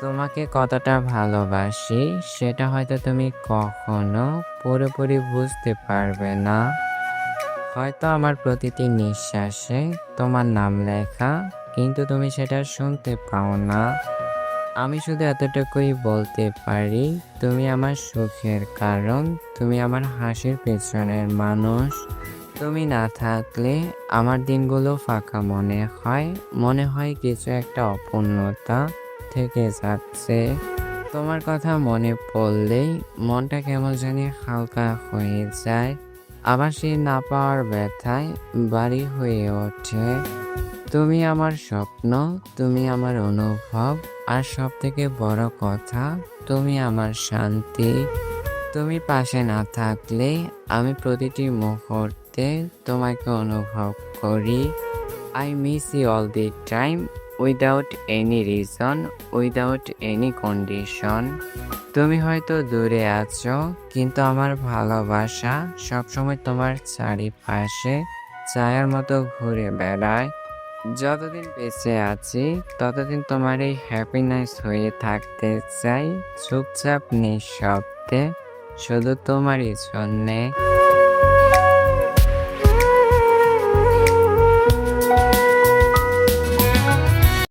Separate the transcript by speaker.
Speaker 1: তোমাকে কতটা ভালোবাসি, সেটা হয়তো তুমি কখনো পুরোপুরি বুঝতে পারবে না। হয়তো আমার প্রতিটি নিঃশ্বাসে তোমার নাম লেখা, কিন্তু তুমি সেটা শুনতে পাও না। আমি শুধু এতটুকুই বলতে পারি, তুমি আমার সুখের কারণ, তুমি আমার হাসির পেছনের মানুষ। তুমি না থাকলে আমার দিনগুলো ফাঁকা মনে হয় মনে হয় কিছু একটা অপূর্ণতা। থেকে যাচ্ছে। তোমার কথা মনে পড়লেই মনটা কেমন জানি হালকা হয়ে যায়। আবার সেই না পাওয়ার ব্যথায় বাড়ি হয়ে ওঠে। তুমি আমার স্বপ্ন, তুমি আমার অনুভব, আর সব থেকে বড় কথা, তুমি আমার শান্তি। তুমি পাশে না থাকলে আমি প্রতিটি মুহূর্তে তোমাকে অনুভব করি। I miss you all the time without any reason without any condition তুমি হয়তো দূরে আছো, কিন্তু আমার ভালোবাসা সবসময় তোমার চারিপাশে, ছায়ার মতো ঘুরে বেড়ায়। যতদিন বেঁচে আছি, ততদিন তোমার এই হ্যাপিনেস হয়ে থাকতে চাই। চুপচাপ নিঃশব্দে, শুধু তোমারই জন্যে।